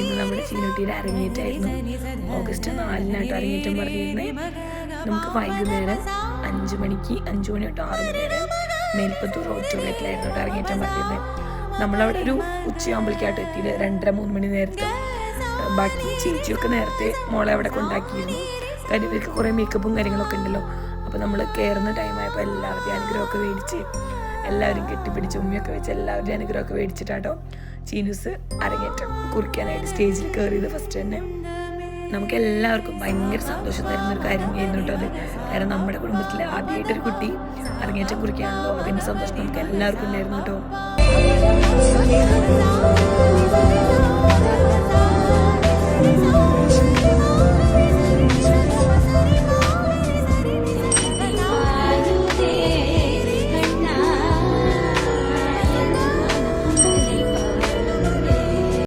ഇന്ന് നമ്മുടെ ചീനുട്ടിയുടെ അരങ്ങേറ്റായിരുന്നു ഓഗസ്റ്റ് നാലിനായിട്ട് അരങ്ങേറ്റം പറഞ്ഞിരുന്നത് നമുക്ക് വൈകുന്നേരം അഞ്ച് മണിക്ക് അഞ്ച് മണി തൊട്ട് ആറ് മണി വരെ മേൽപ്പത്തൂർ ഓഡിറ്റോറിയത്തിലായിരുന്നു അരങ്ങേറ്റം പറഞ്ഞിരുന്നത് നമ്മളവിടെ ഒരു ഉച്ചയാകുമ്പോഴേക്കായിട്ട് എത്തിയത് രണ്ടര മൂന്ന് മണി നേരത്തെ. ബാക്കി ചേച്ചിയൊക്കെ നേരത്തെ മോളെ അവിടെ കൊണ്ടാക്കിയിരുന്നു. കാര്യം ഇവർക്ക് കുറേ മേക്കപ്പും കാര്യങ്ങളൊക്കെ ഉണ്ടല്ലോ. അപ്പോൾ നമ്മൾ കയറുന്ന ടൈമായപ്പോൾ എല്ലാവരുടെയും അനുഗ്രഹമൊക്കെ മേടിച്ച് എല്ലാവരും കെട്ടിപ്പിടിച്ച് ഉമ്മയൊക്കെ വെച്ച് എല്ലാവരുടെയും അനുഗ്രഹമൊക്കെ മേടിച്ചിട്ടാട്ടോ ചീനൂസ് അരങ്ങേറ്റം കുറിക്കാനായിട്ട് സ്റ്റേജിൽ കയറിയത് ഫസ്റ്റ് തന്നെ. നമുക്ക് എല്ലാവർക്കും ഭയങ്കര സന്തോഷം തരുന്ന ഒരു കാര്യം കേട്ടോ അത്. കാരണം നമ്മുടെ കുടുംബത്തിൽ ആദ്യമായിട്ടൊരു കുട്ടി അരങ്ങേറ്റം കുറിക്കാണല്ലോ അതിന്റെ സന്തോഷം നമുക്ക് എല്ലാവർക്കും ഉണ്ടായിരുന്നു കേട്ടോ.